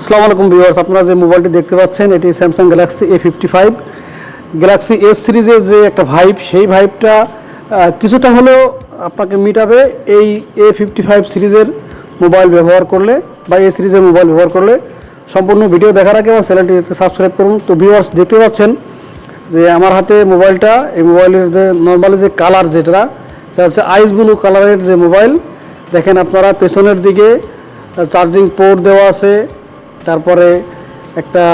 আসসালামু আলাইকুম ভিউয়ার্স, আপনারা যে মোবাইলটি দেখতে পাচ্ছেন, এটি Samsung Galaxy A fifty five Galaxy S সিরিজের যে একটা ভাইব সেই ভাইবটা কিছুটা হলেও আপনাকে মিটাবে এই এ ফিফটি ফাইভ সিরিজের মোবাইল ব্যবহার করলে বা এ সিরিজের মোবাইল ব্যবহার করলে। সম্পূর্ণ ভিডিও দেখার আগে আমার চ্যানেলটি সাবস্ক্রাইব করুন। তো ভিউয়ার্স, দেখতে পাচ্ছেন যে আমার হাতে মোবাইলটা, এই মোবাইলের যে নর্মালি যে কালার যেটা, সেটা হচ্ছে আইস ব্লু কালারের যে মোবাইল। দেখেন আপনারা, পেছনের দিকে চার্জিং পোর্ট দেওয়া আছে। তারপরে একটা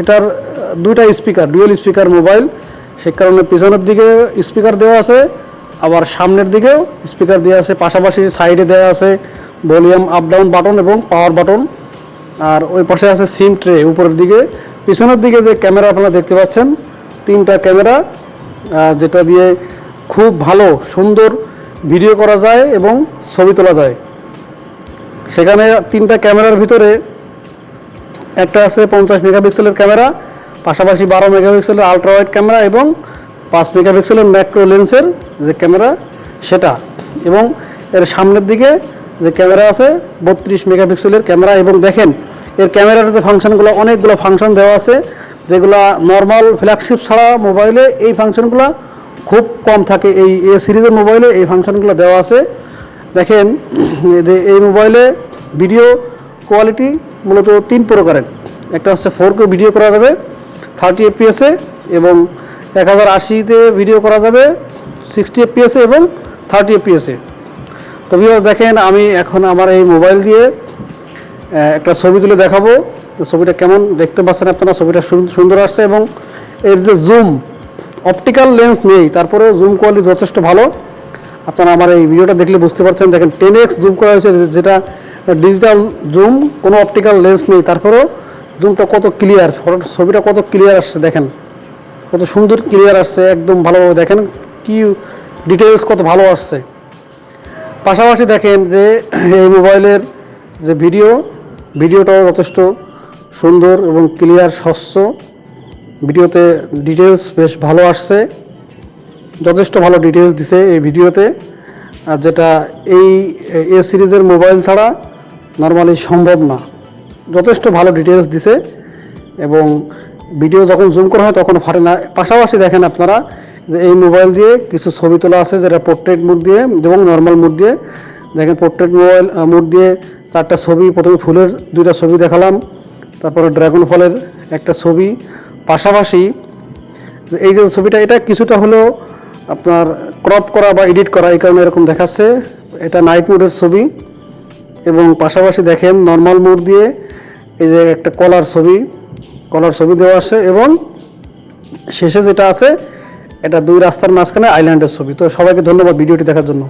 এটার দুইটা স্পিকার ডুয়েল স্পিকার মোবাইল সে কারণে পিছনের দিকে স্পিকার দেওয়া আছে, আবার সামনের দিকেও স্পিকার দেওয়া আছে, পাশাপাশি সাইডে দেওয়া আছে ভলিউম আপ ডাউন বাটন এবং পাওয়ার বাটন আর ওই পাশে আছে সিম ট্রে উপরের দিকে। পিছনের দিকে যে ক্যামেরা আপনারা দেখতে পাচ্ছেন, তিনটা ক্যামেরা যেটা দিয়ে খুব ভালো, সুন্দর ভিডিও করা যায় এবং ছবি তোলা যায়। সেখানে তিনটা ক্যামেরার ভিতরে একটা আছে পঞ্চাশ মেগাপিক্সেলের ক্যামেরা, পাশাপাশি বারো মেগাপিক্সেলের আলট্রা ওয়াইড ক্যামেরা এবং পাঁচ মেগাপিক্সেলের ম্যাক্রো লেন্সের যে ক্যামেরা সেটা এবং এর সামনের দিকে যে ক্যামেরা আছে বত্রিশ মেগাপিক্সেলের ক্যামেরা এবং দেখেন এর ক্যামেরার যে ফাংশনগুলো, অনেকগুলো ফাংশন দেওয়া আছে, যেগুলো নর্মাল ফ্ল্যাগশিপ ছাড়া মোবাইলে এই ফাংশনগুলো খুব কম থাকে। এই এ সিরিজের মোবাইলে এই ফাংশনগুলো দেওয়া আছে। দেখেন, এই মোবাইলে ভিডিও কোয়ালিটি মূলত তিন প্রকারের। একটা হচ্ছে ফোর কে ভিডিও করা যাবে থার্টি এফপিএসে এবং এক হাজার আশিতে ভিডিও করা যাবে সিক্সটি এফপিএসে এবং থার্টি এফপিএসে তো দেখেন, আমি এখন আমার এই মোবাইল দিয়ে একটা ছবি তুলে দেখাবো। ছবিটা কেমন দেখতে পাচ্ছেন আপনারা? ছবিটা সুন্দর আসছে এবং এর যে জুম অপটিক্যাল লেন্স নেই, তারপরেও জুম কোয়ালিটি যথেষ্ট ভালো। আপনারা আমার এই ভিডিওটা দেখলে বুঝতে পারছেন। দেখেন টেন এক্স জুম করা হয়েছে, যেটা ডিজিটাল জুম কোনো অপটিক্যাল লেন্স নেই, তারপরেও জুমটা কত ক্লিয়ার ছবিটা কত ক্লিয়ার আসছে দেখেন। কত সুন্দর ক্লিয়ার আসছে, একদম ভালোভাবে দেখেন, কি ডিটেলস কত ভালো আসছে। পাশাপাশি দেখেন যে এই মোবাইলের যে ভিডিও ভিডিওটাও যথেষ্ট সুন্দর এবং ক্লিয়ার স্বচ্ছ। ভিডিওতে ডিটেলস বেশ ভালো আসছে, যথেষ্ট ভালো ডিটেলস দিছে এই ভিডিওতে আর যেটা এই এ সিরিজের মোবাইল ছাড়া নর্মালি সম্ভব না। যথেষ্ট ভালো ডিটেলস দিছে এবং ভিডিও যখন জুম করা হয় তখন ফাটে না। পাশাপাশি দেখেন আপনারা যে এই মোবাইল দিয়ে কিছু ছবি তোলা আছে, যেটা পোর্ট্রেট মুড দিয়ে এবং নর্মাল মুড দিয়ে। দেখেন পোর্ট্রেট মোবাইল মুড দিয়ে চারটা ছবি, প্রথমে ফুলের দুইটা ছবি দেখালাম, তারপরে ড্রাগন ফলের একটা ছবি। পাশাপাশি এই যে ছবিটা, এটা কিছুটা হলেও আপনার ক্রপ করা বা এডিট করা এই কারণে এরকম দেখাচ্ছে। এটা নাইট মোডের ছবি। এবং পাশাপাশি দেখেন নর্মাল মোড দিয়ে এই যে একটা কলার ছবি কলার ছবি দেওয়া আছে এবং শেষে যেটা আছে, এটা দুই রাস্তার মাঝখানে আইল্যান্ডের ছবি। তো সবাইকে ধন্যবাদ ভিডিওটি দেখার জন্য।